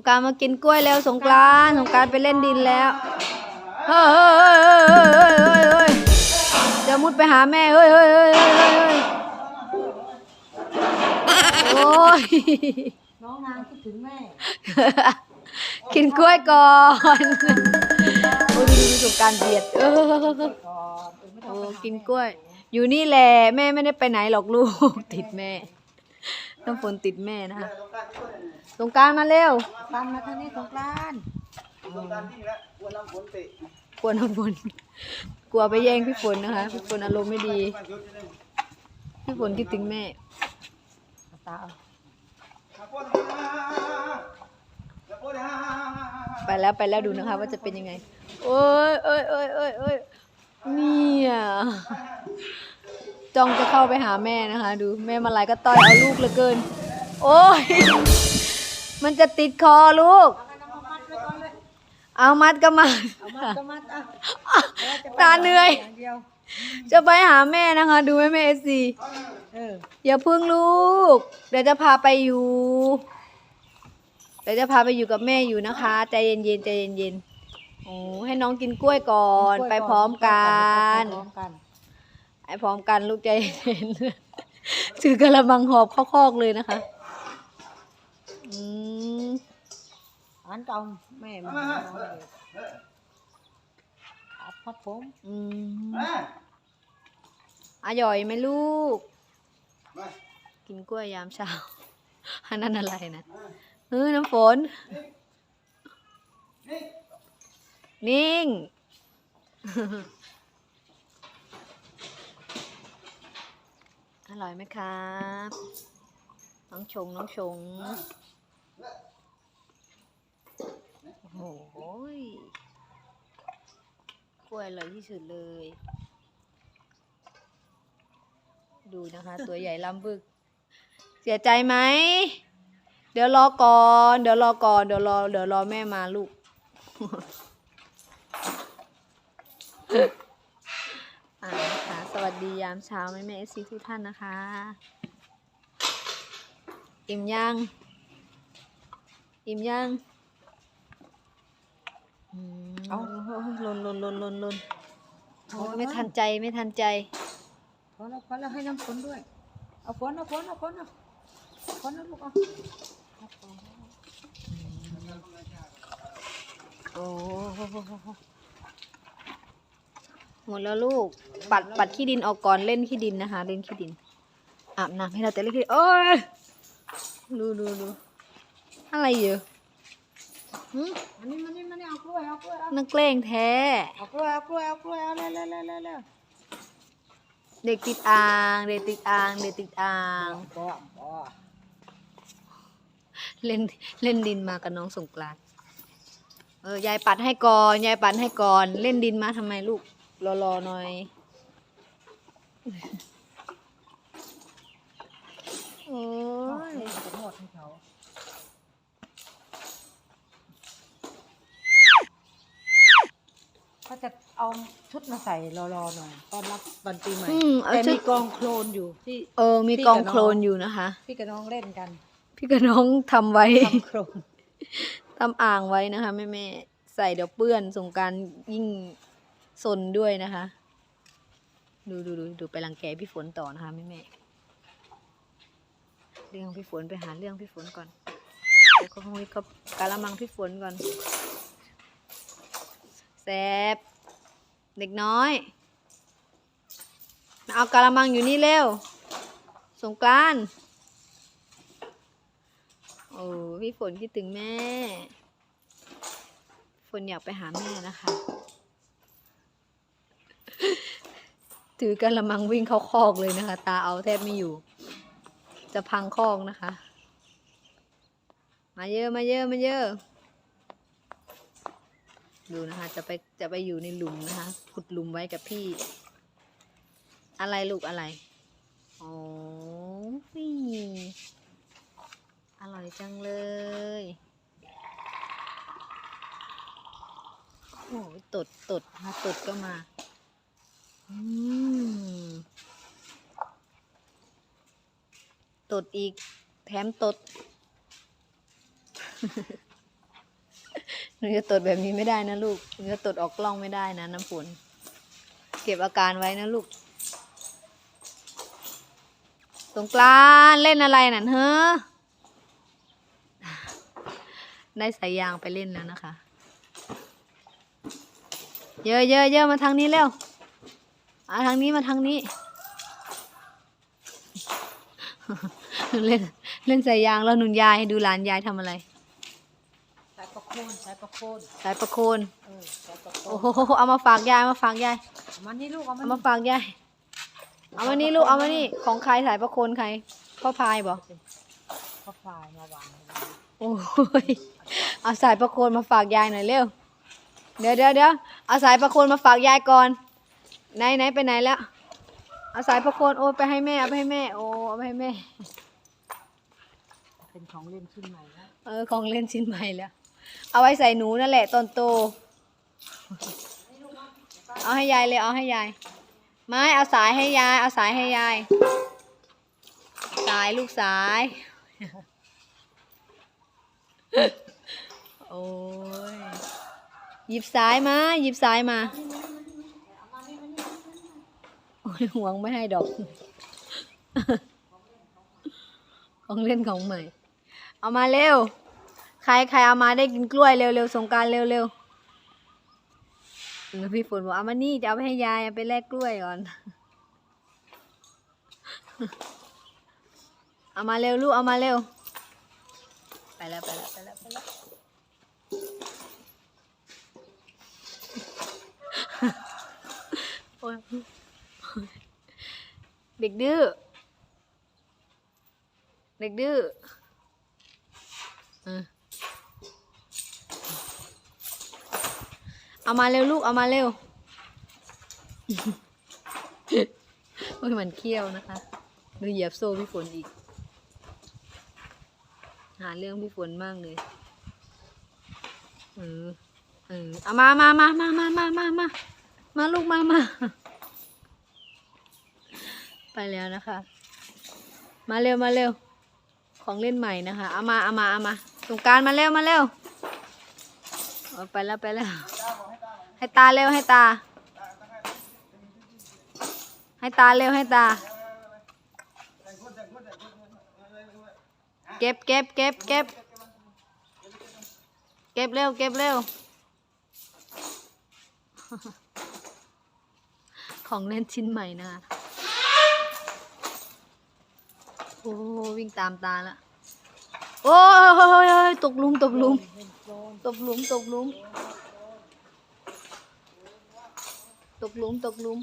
งการมากินกล้วยแล้วสงกรานสงการไปเล่นดินแล้วเฮ้ยเฮ้ยเฮ้ยเดี๋ยวมุดไปหาแม่เฮ้ยเฮ้ยเฮ้ยโอ้ยน้องนางคิดถึงแม่ กินกล้วยก่อนโอ้ยดูดูการเบียดเออกินกล้วย อยู่นี่แหละแม่ไม่ได้ไปไหนหรอกลูกติดแม่ ต้องฝนติดแม่นะคะ สงกรารมาเร็วปันมาทางนี้สงกรานต์กลัวน้ำฝนกลัวไปแย่งพี่ฝนนะคะพี่ฝนอารมณ์ไม่ดีพี่ฝนคิดถึงแม่ตาเอาไปแล้วไปแล้วดูนะคะ ว่าจะเป็นยังไง โอ้ยเอ้ยเอ้ยเอ้ยเอ้ยเนี่ยจ้องจะเข้าไปหาแม่นะคะ ดูแม่มาลายก็ต้อยเอาลูกเหลือเกิน โอ้ย มันจะติดคอลูก เอามัดก็มาเอามาก็มาอะตาเหนื่อยอย่างเดียวจะไปหาแม่นะคะ ดูแม่แม่เอซีเอออย่าพึ่งลูก เดี๋ยวจะพาไปอยู่ เดี๋ยวจะพาไปอยู่กับแม่อยู่นะคะ ใจเย็นๆใจเย็นๆโอ้ให้น้องกินกล้วยก่อน ไปพร้อมกันไปพร้อมกันไปพร้อมกันลูกใจเย็นๆถือกระมังหอบเข้าคอกเลยนะคะ อืมอันเก่าแม่มาหาน้องเลยครับครับผมอืมอร่อยไหมลูก กินกล้วยยามเช้าอันนั้นอะไรนะเฮ้ยน้ำฝน นิ่ง อร่อยไหมครับ น้องชง น้องชง โอ้โหยกล้วยอร่อยที่สุดเลย ดูนะคะ ตัวใหญ่ล้ำบึก เสียใจไหม เดี๋ยวรอก่อน เดี๋ยวรอก่อน เดี๋ยวรอ เดี๋ยวรอแม่มาลูก อ่านะคะสวัสดียามเช้าแม่แม่เอซีทุกท่านนะคะ อิ่มยัง อิ่มยังอืมเอาโอ้ยลนลนลนลนลนโอ้ยไม่ทันใจไม่ทันใจพอแล้วพอแล้วให้น้ำฝนด้วย เอาฝนเอาฝนเอาฝนเอาฝนเอาลูกเอาโอ้หมดแล้วลูก ปัดปัดขี้ดินออกก่อนเล่นขี้ดินนะคะ เล่นขี้ดิน อาบน้ำให้เราแต่เล่นขี้ดินโอ้ยดูดูดู อะไรเยอะหึอันนี้มันนี่มันนี่เอากล้วยเอากล้วยเอานักเกล้งแท้ เอากล้วยเอากล้วยเอากล้วยเอาเร็วเร็วเร็วเร็วเร็วเด็กติดอ่าง เด็กติดอ่าง เด็กติดอ่าง บ่บ่เล่นเล่นดินมากับน้องสงกรานต์เออยายปัดให้ก่อนยายปัดให้ก่อน เล่นดินมาทำไมลูกรอรอหน่อยโอ้ยจะนวดให้เขา ก็จะเอาชุดมาใส่รอๆหน่อยตอนรับวันปีใหม่อืมเอาแต่ชุมีดกองโคลนอยู่ที่ เออ มีพี่กองกับน้องโคลนอยู่นะคะ พี่กับน้องเล่นกันพี่กับน้องทำไว้ ทำโคลนทำอ่างไว้นะคะแม่แม่ๆใส่เดี๋ยวเปื้อนสงกรารยิ่งสนด้วยนะคะ ดูดูดูดูไปรังแกพี่ฝนต่อนะคะแม่แม่ๆเรื่องพี่ฝนไปหาเรื่องพี่ฝนก่อนเดี๋ยวเขาคงกับกาละมังพี่ฝนก่อนแซ บเด็กน้อยมาเอากาละมังอยู่นี่เร็ว สงกรานต์โอ้พี่ฝนคิดถึงแม่ ฝนอยากไปหาแม่นะคะ ถือกระมังวิ่งเข้าคอกเลยนะคะ ตาเอาแทบไม่อยู่ จะพังคอกนะคะ มาเยอะมาเยอะมาเยอะ ดูนะคะ จะไปจะไปอยู่ในหลุมนะคะ ขุดหลุมไว้กับพี่ อะไรลูกอะไรโอ้ยอร่อยจังเลยโอ้ยตดตดมาตดก็มา อืมตดอีก แถมตด หนูจะตดแบบนี้ไม่ได้นะลูกหนูจะตดออกกล้องไม่ได้นะน้ำฝน เก็บอาการไว้นะลูก สงกรานเล่นอะไรนั่นเฮ้อได้สายยางไปเล่นแล้วนะคะ เยอะเยอะเยอะมาทางนี้เร็วมาทางนี้มาทางนี้ เล่นเล่นสายยางแล้วหนุนยายดูหลานยายทำอะไร คนสายประโคนสายประโคน เออสายประโคโอ้นโห เอามาฝากยาย เอามาฝากยาย เอามานี่ลูกเอามาเอานี่มาฝากยาย เอามานี่ลูก เอามานี่ ของใครสายประโคนใคร พ่อพายบอกข้าวฝายมาวางไว้โอ้ย เอาสายประโคนมาฝากยายหน่อยเร็ว เดี๋ยวเดี๋ยวเดี๋ยวเอาสายประโคนมาฝากยายก่อน ไหนไหนไปไหนแล้ว เอาสายประโคนโอ้ไปให้แม่ เอาไปให้แม่ โอ้เอาไปให้แม่ เป็นของเล่นชิ้นใหม่นะเออ ของเล่นชิ้นใหม่แล้ว เอาไว้ใส่หนูนั่นแหละตอนโต เอาให้ยายเลยเอาให้ยาย ไม่เอาสายให้ยาย เอาสายให้ยาย สายลูกสาย โอ้ย หยิบสายมา หยิบสายมา โอ้ยห่วงไม่ให้ดอก ของเล่นของใหม่ เอามาเร็ว ใครใครเอามาได้กินกล้วยเร็วๆสงการเร็วๆแล้วพี่ฝนบอกเอามานี่จะเอาไปให้ยายเอาไปแลกกล้วยก่อน เอามาเร็วลูกเอามาเร็ว ไปแล้วไปแล้วไปแล้วไปแล้วเด็กดื้อ เด็กดื้อเอ เอามาเร็วลูกเอามาเร็วโอ้ยมันเคี้ยวนะคะดูเหยียบโซ่พี่ฝนอีก หาเรื่องพี่ฝนมากเลยเออเออเอามามามามามามามามามาลูกมามาไปแล้วนะคะ มาเร็วมาเร็ว ของเล่นใหม่นะคะเอามาเอามาเอามาสงการมาเร็วมาเร็วไปแล้วไปแล้ว ให้ตาเร็วให้ตา ให้ตาเร็วให้ตา เก็บเก็บเก็บเก็บเก็บเร็วเก็บเร็ว ของเล่นชิ้นใหม่นะคะโอ้วิ่งตามตาละโอ้ยตกหลุมตกหลุมตกหลุมตกหลุม ตกหลุมตกหลุม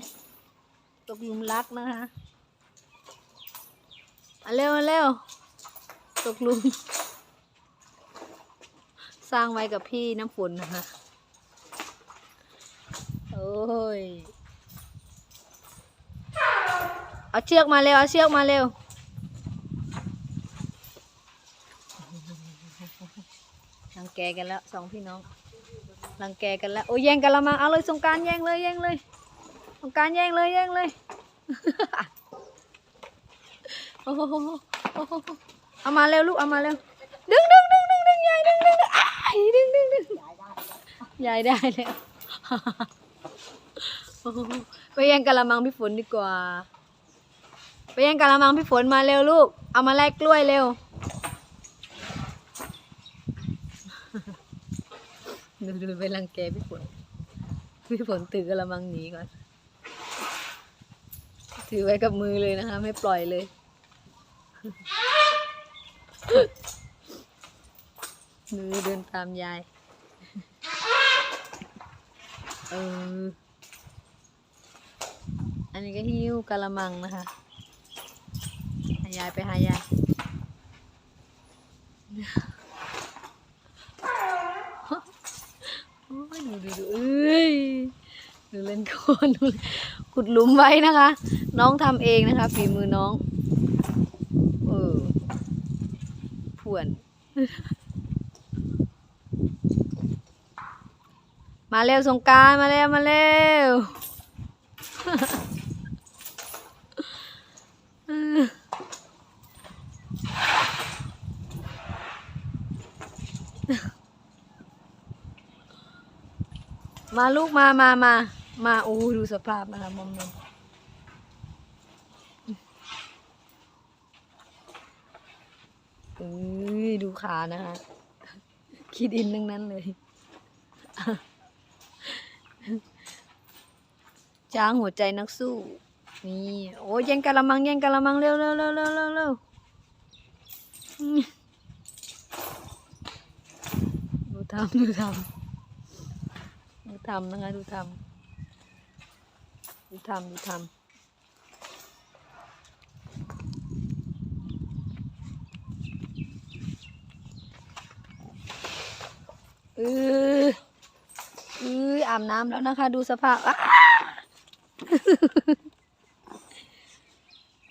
ตกหลุมรักนะคะมาเร็วมาเร็วตกหลุม สร้างไว้กับพี่น้ำฝนนะคะโอ้ยเอาเชือกมาเร็วเอาเชือกมาเร็วรังแกกันแล้วสองพี่น้อง รังแกกันแล้วโอ้ยแย่งกันละมาเอาเลยสงกรารแย่งเลยแย่งเลยสงกรารแย่งเลยแย่งเลยโอ้โหเอามาเร็วลูกเอามาเร็วดึงดึงดึงดึงดึงยายดึงดึงดึงอ้ายดึงดึงดึงยายได้แล้วไปแย่งกะละมังพี่ฝนดีกว่า ไปแย่งกะละมังพี่ฝนมาเร็วลูก เอามาแลกกล้วยเร็ว ดูดูไปรังแกพี่ฝนพี่ฝนถือกระมังหนีก่อน ถือไว้กับมือเลยนะคะ ไม่ปล่อยเลยมือเดินตามยาย เออ อันนี้ก็หิ้วกะละมังนะคะหายายไปหายาย โอ้ยดูดูดูเอ้ยดูเล่นโคนขุดหลุมไว้นะคะ น้องทำเองนะคะฝีมือน้อง เออผวน มาเร็วสงการมาเร็วมาเร็วมาลูกมามามา มาโอ้ดูสภาพนะคะมอมมอมเอ้ยดูขานะคะคิดอินทั้งนั้นเลยจ้างหัวใจนักสู้ นี่โอ้ยแย่งกะละมังแย่งกะละมังเร็วเร็วเร็วเร็วเร็วเร็วดูทำดูทำดูทำนะคะดูทำ ดูทำดูทำเออเอออาบน้ำแล้วนะคะ ดูสภาพ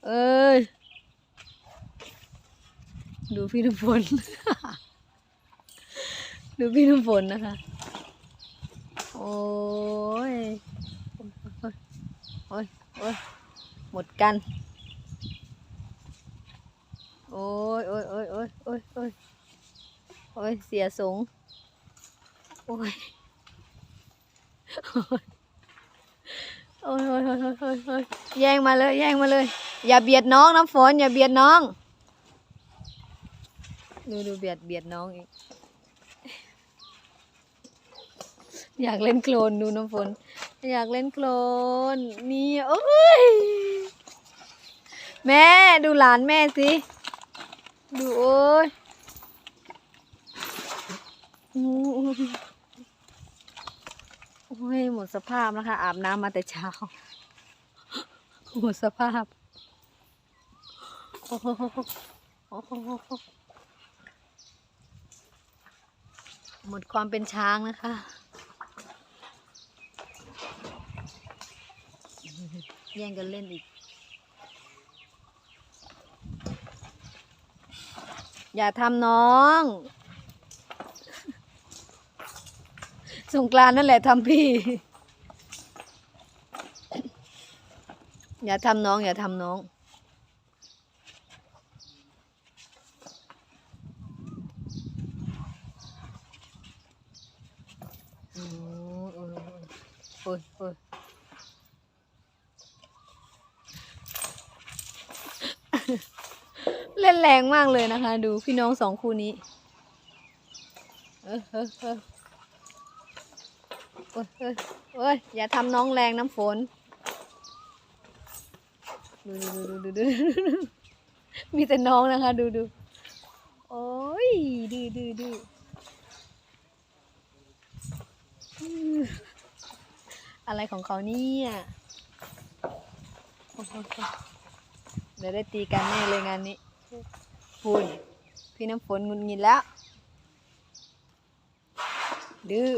เอ้ย ดูพี่น้ำฝน ดูพี่น้ำฝนนะคะ โอ้ย โอ้ยหมดกัน โอ้ยโอ้ยโอ้ยโอ้ยโอ้ยโอ้ยโอ้ยเสียสงโอ้ยโอ้ยโอ้ยโอ้ยโอ้ยโอ้ยโอ้ยแย่งมาเลยแย่งมาเลย อย่าเบียดน้องน้ำฝน อย่าเบียดน้อง ดูดูเบียดเบียดน้องอีก อยากเล่นโคลนดูน้ำฝน อยากเล่นโคลนนี่โอ้ยแม่ดูหลานแม่สิ ดูโอ้ยงูโอ้ยหมดสภาพแล้วค่ะอาบน้ำมาแต่เช้าหมดสภาพโอ้โหโอ้โหหมดความเป็นช้างนะคะ แย่งกันเล่นอีก อย่าทำน้อง สงกรานนั่นแหละทำพี่ อย่าทำน้อง อย่าทำน้อง โอ้ยโอ้ยโอ้ยโอ้ยเล่นแรง มากเลยนะคะ ดูพี่น้องสองคู่นี้เออเออเออโอ้ยเอ้ยเอ้ยอย่าทำน้องแรงน้ำฝนดูดูดูดูดูดูมีแต่น้องนะคะ ดูดูโอ้ยดูดูดูอืมอะไรของเขาเนี่ยเดี๋ยวได้ตีกันแน่เลยงานนีุ้นพี่น้ำฝนงุนงินแล้ว ดื้อ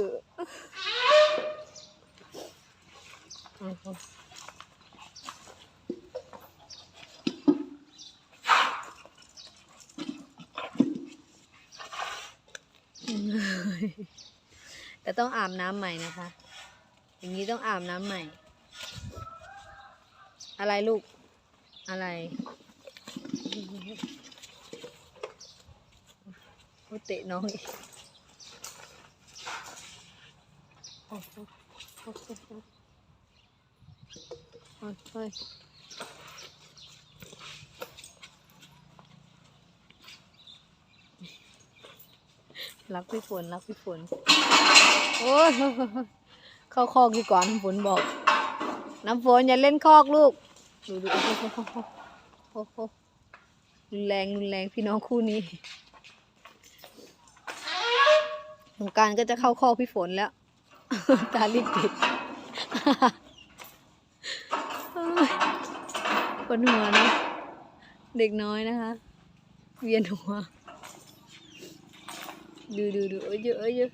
แต่ต้องอาบน้ำใหม่นะคะ อย่างนี้ต้องอาบน้ำใหม่ อะไรลูก อะไร โอ้เตะน้องอีกโอ้โหโอ้โหโอ้โหโอ้ยรักพี่ฝนรักพี่ฝน โอ้ยเข้าคอกดีกว่าน้ำฝนบอก น้ำฝนอย่าเล่นคอกลูก ดูดูโอ้โหโอ้โหรุนแรงรุนแรงพี่น้องคู่นี้ สงการก็จะเข้าคอพี่ฝนแล้ว ตาลิบติดปวดหัวนะ เด็กน้อยนะคะ เวียนหัว ดูดูดูเอ้ยเยอะเอ้ยเยอะ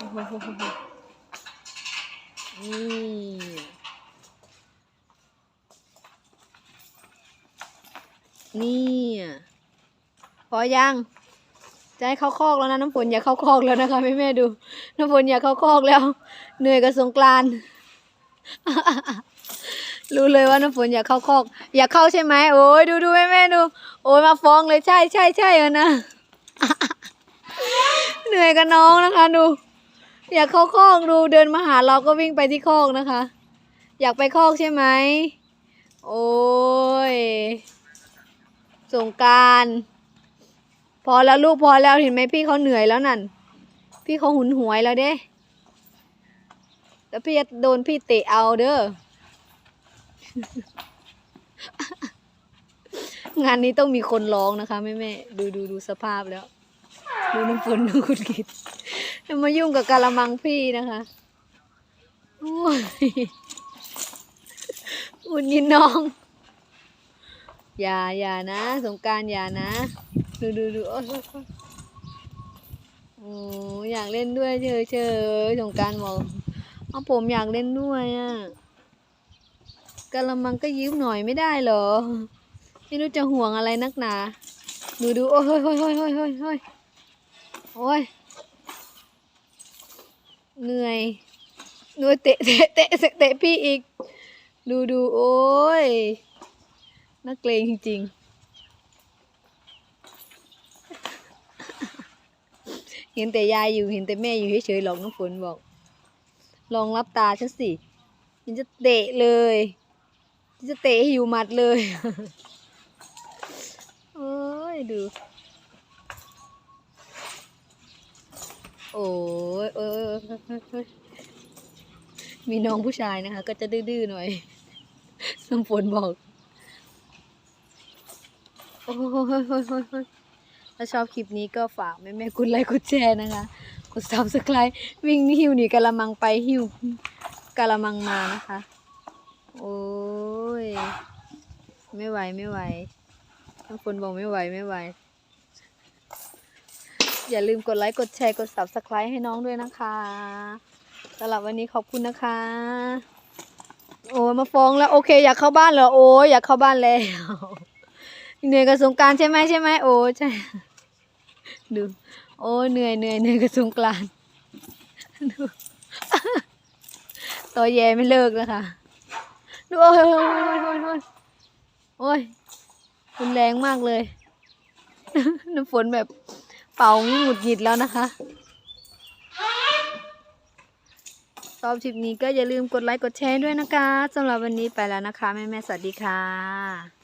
อ้โหโหโหโหนี่ นี่ พอยัง จะให้เข้าคอกแล้วนะน้ำฝนอย่าเข้าคอกแล้วนะคะแม่แม่ดู น้ำฝนอย่าเข้าคอกแล้ว เหนื่อยกับสงกรานรู้เลยว่าน้ำฝนอยากเข้าคอก อยากเข้าใช่ไหมโอ้ยดูดูแม่แม่ดู โอ้ยมาฟ้องเลยใช่ใช่ใช่เออนะเหนื่อยกับน้องนะคะดู อยากเข้าคอกดูเดินมาหาเราก็วิ่งไปที่คอกนะคะ อยากไปคอกใช่ไหมโอ้ย สงการพอแล้วลูกพอแล้วเห็นไหมพี่เขาเหนื่อยแล้วนั่น พี่เขาหุนหวยแล้วเด้ แล้วพี่จะโดนพี่เตะเอาเด้องานนี้ต้องมีคนร้องนะคะแม่แม่ดูดูดูสภาพแล้ว ดูน้ำฝนดูคุณกิดจะมายุ่งกับกาละมังพี่นะคะโอ้ยอุ่นยินน้อง อย่าอย่านะ สงการอย่านะ ดูดูดูโอ้ยโอ้ยโอ้ยากเล่นด้วยเฉยเฉยสงการบอกเอาผมอยากเล่นด้วยอะกะละมังก็ยืมหน่อยไม่ได้เหรอ ไม่รู้จะห่วงอะไรนักหนา ดูดูโอ้ยโอ้ยโอ้ยโอ้ยโอ้ยโอ้ยโอ้ยโอ้ยเหนื่อยเหนื่อยเตะเตะเตะเตะพี่อีก ดูดูโอ้ย นักเลงจริงๆ เห็นแต่ยายอยู่เห็นแต่แม่อยู่เฉยๆหรอกน้ำฝนบอก ลองรับตาฉันสิฉันจะเตะเลยฉันจะเตะให้อยู่หมัดเลยโอ้ยดู โอ้ยเออมีน้องผู้ชายนะคะ ก็จะดื้อๆหน่อยน้ำฝนบอก โอ้ยโอ้ยโอ้ยโอ้ยถ้าชอบคลิปนี้ก็ฝากแม่แม่กดไลค์กดแชร์นะคะ กดซับสไครต์วิ่งหิวหนีกะละมังไปหิวกะละมังมานะคะ โอ้ย ไม่ไหวไม่ไหวทั้งคนบอกไม่ไหวไม่ไหว อย่าลืมกดไลค์กดแชร์กด subscribe ให้น้องด้วยนะคะสำหรับวันนี้ขอบคุณนะคะ โอ้ยมาฟ้องแล้ว โอเค อยากเข้าบ้านเหรอ โอ้ยอยากเข้าบ้านแล้ว เหนื่อยกับสงการใช่ไหมใช่ไหมโอ้ใช่ดูโอ้เหนื่อยเหนื่อยเหนื่อยกับสงกานต์ดูตัวแย่ไม่เลิกนะคะดูโอ้ยโอ้ยโอ้ยโอ้ยโอ้ยรุนแรงมากเลยน้ำฝนแบบเป่างี้หงุดหงิดแล้วนะคะชอบคลิปนี้ก็อย่าลืมกดไลค์กดแชร์ด้วยนะคะสำหรับวันนี้ไปแล้วนะคะ แม่แม่สวัสดีค่ะ